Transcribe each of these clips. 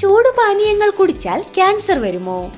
ചൂടുപാനീയങ്ങൾ കുടിച്ചാൽ ക്യാൻസർ വരുമോ?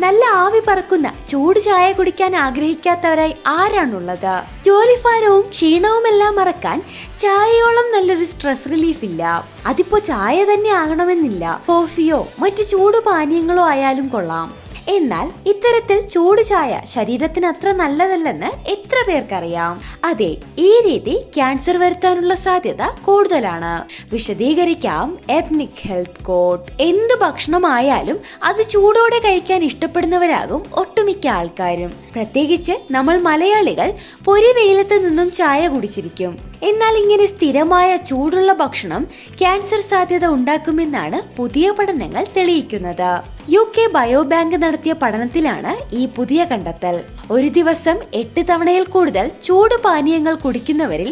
നല്ല ആവി പറക്കുന്ന ചൂട് ചായ കുടിക്കാൻ ആഗ്രഹിക്കാത്തവരായി ആരാണുള്ളത്? ജോലിഭാരവും ക്ഷീണവും എല്ലാം മറക്കാൻ ചായയോളം നല്ലൊരു സ്ട്രെസ് റിലീഫ് ഇല്ല. അതിപ്പോ ചായ തന്നെ ആകണമെന്നില്ല. കോഫിയോ മറ്റു ചൂട് പാനീയങ്ങളോ ആയാലും കൊള്ളാം. എന്നാൽ ഇത്തരത്തിൽ ചൂട് ചായ ശരീരത്തിന് അത്ര നല്ലതല്ലെന്ന് എത്ര പേർക്കറിയാം? അതെ ഈ രീതി ക്യാൻസർ വരുത്താനുള്ള സാധ്യത കൂടുതലാണ്. വിശദീകരിക്കാം എത്നിക് ഹെൽത്ത് കോഡ് എന്ത് ഭക്ഷണമായാലും അത് ചൂടോടെ കഴിക്കാൻ ഇഷ്ടപ്പെടുന്നവരാകും ഒട്ടുമിക്ക ആൾക്കാരും. പ്രത്യേകിച്ച് നമ്മൾ മലയാളികൾ പൊരി വെയിലത്ത് നിന്നും ചായ കുടിച്ചിരിക്കും. എന്നാൽ ഇങ്ങനെ സ്ഥിരമായ ചൂടുള്ള ഭക്ഷണം ക്യാൻസർ സാധ്യത ഉണ്ടാക്കുമെന്നാണ് പുതിയ പഠനങ്ങൾ തെളിയിക്കുന്നത്. യു കെ ബയോബാങ്ക് നടത്തിയ പഠനത്തിലാണ് ഈ പുതിയ കണ്ടെത്തൽ. ഒരു ദിവസം എട്ട് തവണയിൽ കൂടുതൽ ചൂട് പാനീയങ്ങൾ കുടിക്കുന്നവരിൽ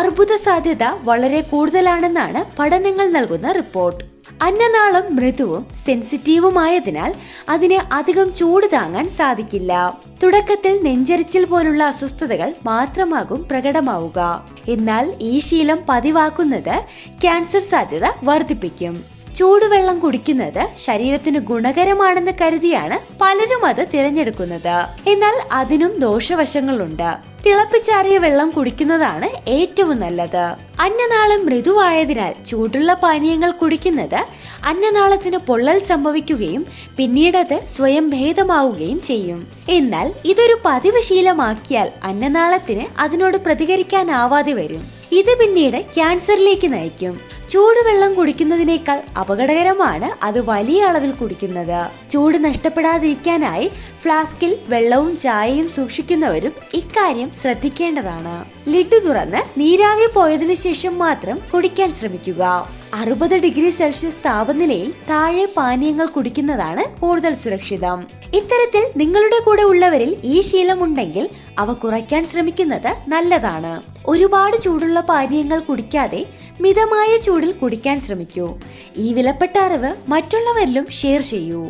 അർബുദ സാധ്യത വളരെ കൂടുതലാണെന്നാണ് പഠനങ്ങൾ നൽകുന്ന റിപ്പോർട്ട്. അന്നനാളം മൃദുവും സെൻസിറ്റീവുമായതിനാൽ അതിന് അധികം ചൂട് താങ്ങാൻ സാധിക്കില്ല. തുടക്കത്തിൽ നെഞ്ചരിച്ചിൽ പോലുള്ള അസ്വസ്ഥതകൾ മാത്രമാകും പ്രകടമാവുക. എന്നാൽ ഈ ശീലം പതിവാക്കുന്നത് ക്യാൻസർ സാധ്യത വർദ്ധിപ്പിക്കും. ചൂടുവെള്ളം കുടിക്കുന്നത് ശരീരത്തിന് ഗുണകരമാണെന്ന് കരുതിയാണ് പലരും അത് തിരഞ്ഞെടുക്കുന്നത്. എന്നാൽ അതിനും ദോഷവശങ്ങളുണ്ട്. തിളപ്പിച്ചാറിയ വെള്ളം കുടിക്കുന്നതാണ് ഏറ്റവും നല്ലത്. അന്നനാളം മൃദുവായതിനാൽ ചൂടുള്ള പാനീയങ്ങൾ കുടിക്കുന്നത് അന്നനാളത്തിന് പൊള്ളൽ സംഭവിക്കുകയും പിന്നീട് അത് സ്വയം ഭേദമാവുകയും ചെയ്യും. എന്നാൽ ഇതൊരു പതിവ് ശീലമാക്കിയാൽ അന്നനാളത്തിന് അതിനോട് പ്രതികരിക്കാനാവാതെ വരും. ഇത് പിന്നീട് ക്യാൻസറിലേക്ക് നയിക്കും. ചൂടുവെള്ളം കുടിക്കുന്നതിനേക്കാൾ അപകടകരമാണ് അത് വലിയ അളവിൽ കുടിക്കുന്നത്. ചൂട് നഷ്ടപ്പെടാതിരിക്കാനായി ഫ്ലാസ്കിൽ വെള്ളവും ചായയും സൂക്ഷിക്കുന്നവരും ഇക്കാര്യം ശ്രദ്ധിക്കേണ്ടതാണ്. ലിഡ് തുറന്ന് നീരാവി പോയതിനു ശേഷം മാത്രം കുടിക്കാൻ ശ്രമിക്കുക. അറുപത് ഡിഗ്രി സെൽഷ്യസ് താപനിലയിൽ താഴെ പാനീയങ്ങൾ കുടിക്കുന്നതാണ് കൂടുതൽ സുരക്ഷിതം. ഇത്തരത്തിൽ നിങ്ങളുടെ കൂടെ ഉള്ളവരിൽ ഈ ശീലമുണ്ടെങ്കിൽ അവ കുറയ്ക്കാൻ ശ്രമിക്കുന്നത് നല്ലതാണ്. ഒരുപാട് ചൂടുള്ള പാനീയങ്ങൾ കുടിക്കാതെ മിതമായ ചൂടിൽ കുടിക്കാൻ ശ്രമിക്കൂ. ഈ വിലപ്പെട്ട അറിവ് മറ്റുള്ളവരിലും ഷെയർ ചെയ്യൂ.